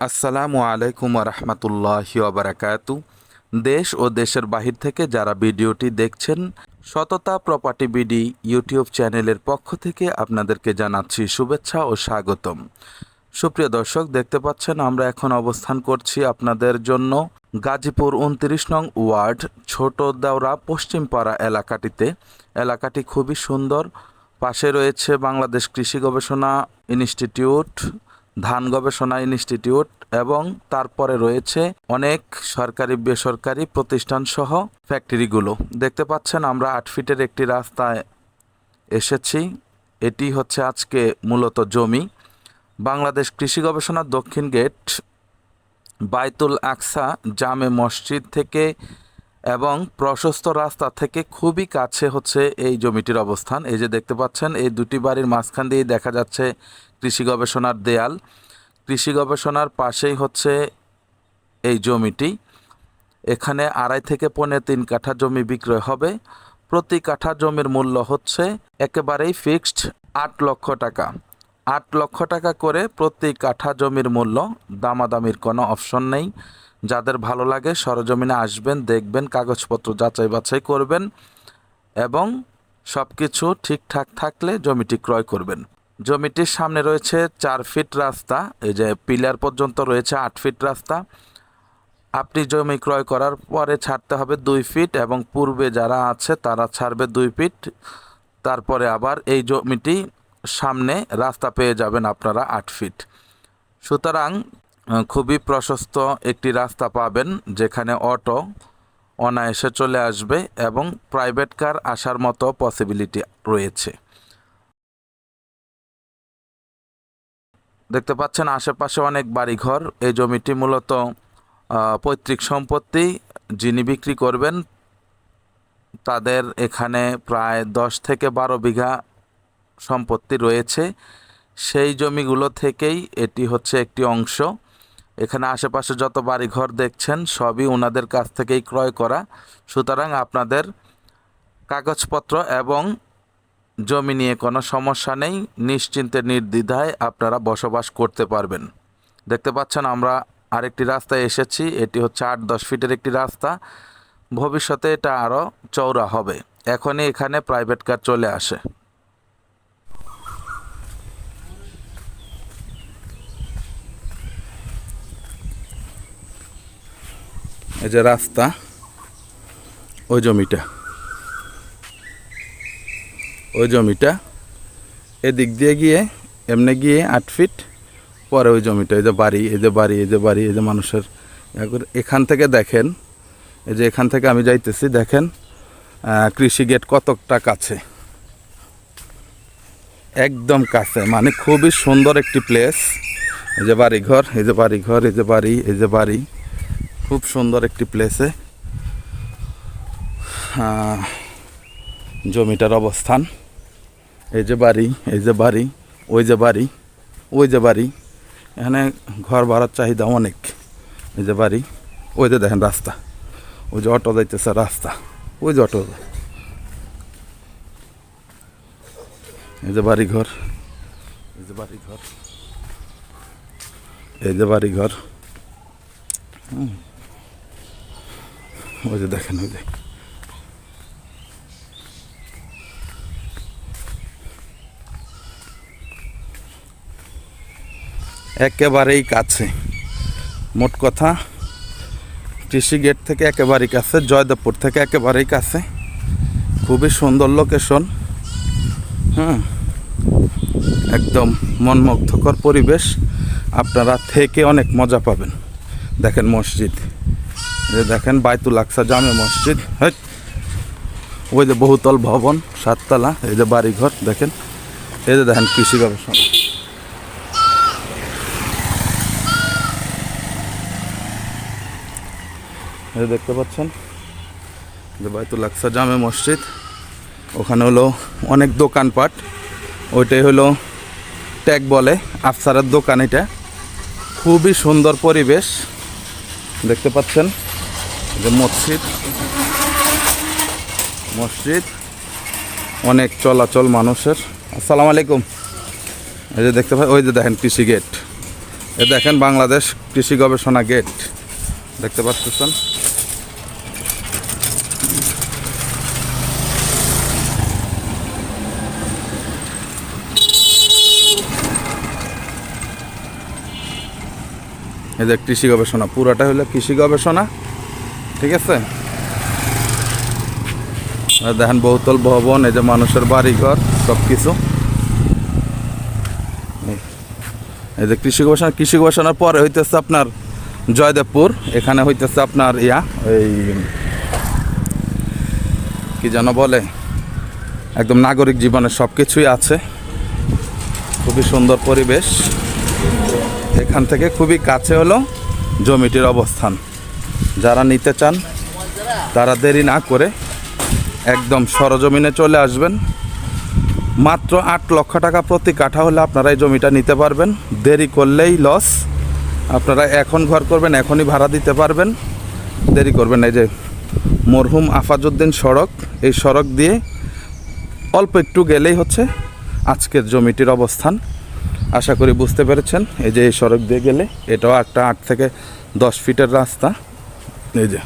আসসালামু আলাইকুম রহমতুল্লাহ বারাকাতু। দেশ ও দেশের বাহির থেকে যারা ভিডিওটি দেখছেন, সততা প্রপার্টি বিডি ইউটিউব চ্যানেলের পক্ষ থেকে আপনাদেরকে জানাচ্ছি শুভেচ্ছা ও স্বাগতম। সুপ্রিয় দর্শক, দেখতে পাচ্ছেন আমরা এখন অবস্থান করছি আপনাদের জন্য গাজীপুর উনত্রিশ নং ওয়ার্ড ছোট দেওরা পশ্চিমপাড়া এলাকাটিতে। এলাকাটি খুবই সুন্দর। পাশে রয়েছে বাংলাদেশ কৃষি গবেষণা ইনস্টিটিউট ধান গবেষণা ইনস্টিটিউট এবং তারপরে রয়েছে অনেক সরকারি, বেসরকারি প্রতিষ্ঠান সহ ফ্যাক্টরিগুলো। দেখতে পাচ্ছেন আমরা আট ফিটের একটি রাস্তায় এসেছি। এটি হচ্ছে আজকে মূলত জমি। বাংলাদেশ কৃষি গবেষণা দক্ষিণ গেট, বাইতুল আকসা জামে মসজিদ থেকে এবং প্রশস্ত রাস্তা থেকে খুবই কাছে হচ্ছে এই জমিটির অবস্থান। এই যে দেখতে পাচ্ছেন, এই দুটি বাড়ির মাঝখান দিয়েই দেখা যাচ্ছে কৃষি গবেষণার দেয়াল। কৃষি গবেষণার পাশেই হচ্ছে এই জমিটি। এখানে আড়াই থেকে পৌনে তিন কাঠা জমি বিক্রয় হবে। প্রতি কাঠা জমির মূল্য হচ্ছে একেবারেই ফিক্সড আট লক্ষ টাকা। আট লক্ষ টাকা করে প্রতি কাঠা জমির মূল্য। দামাদামির কোনো অপশন নেই। যাদের ভালো লাগে সরজমিনে আসবেন, দেখবেন, কাগজপত্র যাচাই বাছাই করবেন এবং সব কিছু ঠিকঠাক থাকলে জমিটি ক্রয় করবেন। জমিটির সামনে রয়েছে চার ফিট রাস্তা, এই যে পিলার পর্যন্ত রয়েছে আট ফিট রাস্তা। আপনি জমি ক্রয় করার পরে ছাড়তে হবে দুই ফিট এবং পূর্বে যারা আছে তারা ছাড়বে দুই ফিট। তারপরে আবার এই জমিটি সামনে রাস্তা পেয়ে যাবেন আপনারা আট ফিট। সুতরাং খুবই প্রশস্ত একটি রাস্তা পাবেন যেখানে অটো অনায়াসে চলে আসবে এবং প্রাইভেট কার আসার মতো পসিবিলিটি রয়েছে। দেখতে পাচ্ছেন আশেপাশে অনেক বাড়িঘর। এই জমিটি মূলত পৈতৃক সম্পত্তি যিনি বিক্রি করবেন, তাদের এখানে প্রায় দশ থেকে বারো বিঘা সম্পত্তি রয়েছে। সেই জমিগুলো থেকেই এটি হচ্ছে একটি অংশ। এখানে আশেপাশে যত বাড়িঘর দেখছেন, সবই ওনাদের কাছ থেকেই ক্রয় করা। সুতরাং আপনাদের কাগজপত্র এবং জমি নিয়ে কোনো সমস্যা নেই, নিশ্চিন্তে নির্দ্বিধায় আপনারা বসবাস করতে পারবেন। দেখতে পাচ্ছেন আমরা আরেকটি রাস্তায় এসেছি, এটি হচ্ছে আট দশ ফিটের একটি রাস্তা। ভবিষ্যতে এটা আরও চওড়া হবে। এখনই এখানে প্রাইভেট কার চলে আসে। এই যে রাস্তা, ওই জমিটা। ওই জমিটা এদিক দিয়ে গিয়ে, এমনি গিয়ে আট ফিট পরে ওই জমিটা, এই যে বাড়ি, এই যে বাড়ি, এই যে বাড়ি, এই যে মানুষের, এখান থেকে দেখেন, এই যে এখান থেকে আমি যাইতেছি, দেখেন কৃষি গেট কতটা কাছে। একদম কাছে মানে খুবই সুন্দর একটি প্লেস এই যে বাড়ি ঘর এই যে বাড়ি ঘর এই যে বাড়ি, এই যে বাড়ি, খুব সুন্দর একটি প্লেসে জমিটার অবস্থান। এই যে বাড়ি, এই যে বাড়ি, ওই যে বাড়ি, ওই যে বাড়ি। এখানে ঘর ভাড়ার চাহিদা অনেক। এই যে বাড়ি, ওই যে দেখেন রাস্তা। ওই যে অটো যাইতেছে রাস্তা। ওই যে অটো। এই যে বাড়ি ঘর। এই যে বাড়ি ঘর। এই যে বাড়ি ঘর। ওই যে দেখেন, ওই যে। একেবারেই কাছে। মোট কথা, কৃষি গেট থেকে একেবারেই কাছে, জয়দেবপুর থেকে একেবারেই কাছে। খুবই সুন্দর লোকেশন হুম, একদম মনমুগ্ধকর পরিবেশ। আপনারা থেকে অনেক মজা পাবেন। দেখেন মসজিদ। যে দেখেন বাইতুল আকসা জামে মসজিদ। ওই যে বহুতল ভবন, সাততলা, এই যে বাড়িঘর, দেখেন। এই যে দেখেন কৃষি গবেষণা। যে দেখতে পাচ্ছেন যে বাইতুল আকসা জামে মসজিদ। ওখানে হলো অনেক দোকানপাট। ওইটাই হলো ট্যাগ বলে, আফসারের দোকান এটা। খুবই সুন্দর পরিবেশ। দেখতে পাচ্ছেন যে মসজিদ। মসজিদ অনেক চলাচল মানুষের। আসসালামু আলাইকুম। এই যে দেখতে পাই ওই যে দেখেন কৃষি গেট। এ দেখেন বাংলাদেশ কৃষি গবেষণা গেট। দেখতে পাচ্ছেন? এই যে কৃষি গবেষণা, পুরাটা হলো কৃষি গবেষণা, ঠিক আছে? দেখেন বহুতল ভবন, এই যে মানুষের বাড়িঘর সব কিছু এই যে কৃষি গবেষণা, কৃষি গবেষণার পরে হইতেছে আপনার জয়দেবপুর, এখানে হইতেছে আপনার ইয়া, এই কি যেন বলে, একদম নাগরিক জীবনের সব কিছুই আছে। খুবই সুন্দর পরিবেশ। এখান থেকে খুবই কাছে হলো জমিটির অবস্থান। যারা নিতে চান, তারা দেরি না করে একদম সরজমিনে চলে আসবেন। মাত্র আট লক্ষ টাকা প্রতি কাঠা হলে আপনারা এই জমিটা নিতে পারবেন। দেরি করলেই লস আপনারা এখন ঘর করবেন, এখনই ভাড়া দিতে পারবেন। দেরি করবেন এই যে মরহুম আফাজউদ্দিন সড়ক, এই সড়ক দিয়ে অল্প একটু গেলেই হচ্ছে আজকের জমিটির অবস্থান। আশা করি বুঝতে পেরেছেন। এই যে এই সড়ক দিয়ে গেলে এটাও একটা আট থেকে দশ ফিটের রাস্তা। এই যে।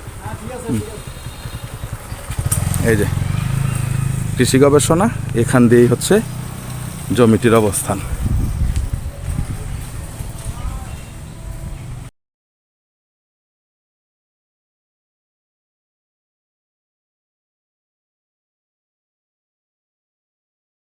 এই যে। কৃষি গবেষণা, এখান দিয়েই হচ্ছে জমিটির অবস্থান।